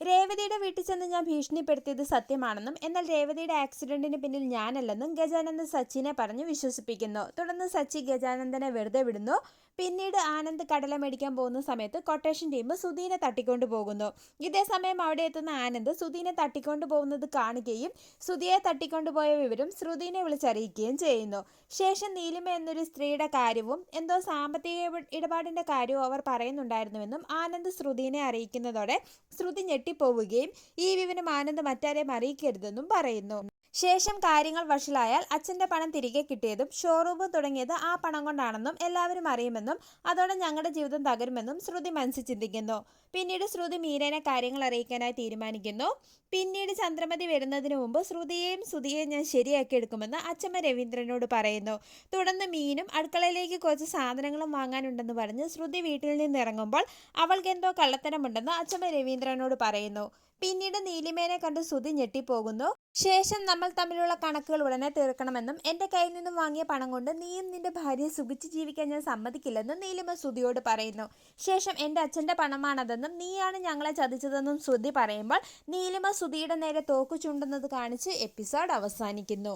രേവതിയുടെ വീട്ടിൽ ചെന്ന് ഞാൻ ഭീഷണിപ്പെടുത്തിയത് സത്യമാണെന്നും എന്നാൽ രേവതിയുടെ ആക്സിഡന്റിന് പിന്നിൽ ഞാനല്ലെന്നും ഗജാനന്ദ് സച്ചിനെ പറഞ്ഞു വിശ്വസിപ്പിക്കുന്നു. തുടർന്ന് സച്ചി ഗജാനന്ദനെ വെറുതെ വിടുന്നു. പിന്നീട് ആനന്ദ് കടല മേടിക്കാൻ പോകുന്ന സമയത്ത് കൊട്ടേഷൻ ടീം സുധീനെ തട്ടിക്കൊണ്ടു പോകുന്നു. ഇതേ സമയം അവിടെ എത്തുന്ന ആനന്ദ് സുധീനെ തട്ടിക്കൊണ്ടു പോകുന്നത് കാണുകയും സുധിയെ തട്ടിക്കൊണ്ടുപോയ വിവരം ശ്രുതിനെ വിളിച്ചറിയിക്കുകയും ചെയ്യുന്നു. ശേഷം നീലിമ എന്നൊരു സ്ത്രീയുടെ കാര്യവും എന്തോ സാമ്പത്തിക ഇടപാടിന്റെ കാര്യവും അവർ പറയുന്നുണ്ടായിരുന്നുവെന്നും ആനന്ദ് ശ്രുതിനെ അറിയിക്കുന്നതോടെ ശ്രുതി ഞെട്ടിപ്പോവുകയും ഈ വിവരം ആനന്ദ് മറ്റാരെയും അറിയിക്കരുതെന്നും പറയുന്നു. ശേഷം കാര്യങ്ങൾ വഷളായാൽ അച്ഛന്റെ പണം തിരികെ കിട്ടിയതും ഷോറൂം തുടങ്ങിയത് ആ പണം കൊണ്ടാണെന്നും എല്ലാവരും അറിയുമെന്നും അതോടെ ഞങ്ങളുടെ ജീവിതം തകരുമെന്നും ശ്രുതി മനസ്സിൽ ചിന്തിക്കുന്നു. പിന്നീട് ശ്രുതി മീരനെ കാര്യങ്ങൾ അറിയിക്കാനായി തീരുമാനിക്കുന്നു. പിന്നീട് ചന്ദ്രമതി വരുന്നതിന് മുമ്പ് ശ്രുതിയെയും ശ്രുതിയെയും ഞാൻ ശരിയാക്കി എടുക്കുമെന്ന് അച്ഛമ്മ രവീന്ദ്രനോട് പറയുന്നു. തുടർന്ന് മീനും അടുക്കളയിലേക്ക് കുറച്ച് സാധനങ്ങളും വാങ്ങാനുണ്ടെന്ന് പറഞ്ഞ് ശ്രുതി വീട്ടിൽ നിന്ന് ഇറങ്ങുമ്പോൾ അവൾക്ക് എന്തോ കള്ളത്തരമുണ്ടെന്ന് അച്ഛമ്മ രവീന്ദ്രനോട് പറയുന്നു. പിന്നീട് നീലിമേനെ കണ്ട് ശ്രുതി ഞെട്ടിപ്പോകുന്നു. ശേഷം നമ്മൾ തമ്മിലുള്ള കണക്കുകൾ ഉടനെ തീർക്കണമെന്നും എന്റെ കയ്യിൽ നിന്നും വാങ്ങിയ പണം കൊണ്ട് നീയും നിന്റെ ഭാര്യയെ സുഖിച്ച് ജീവിക്കാൻ ഞാൻ സമ്മതിക്കില്ലെന്നും നീലിമ ശ്രുതിയോട് പറയുന്നു. ശേഷം എന്റെ അച്ഛന്റെ പണമാണതെന്നും നീയാണ് ഞങ്ങളെ ചതിച്ചതെന്നും ശ്രുതി പറയുമ്പോൾ നീലിമ ശ്രുതിയുടെ നേരെ തോക്കു ചൂണ്ടുന്നത് കാണിച്ച് എപ്പിസോഡ് അവസാനിക്കുന്നു.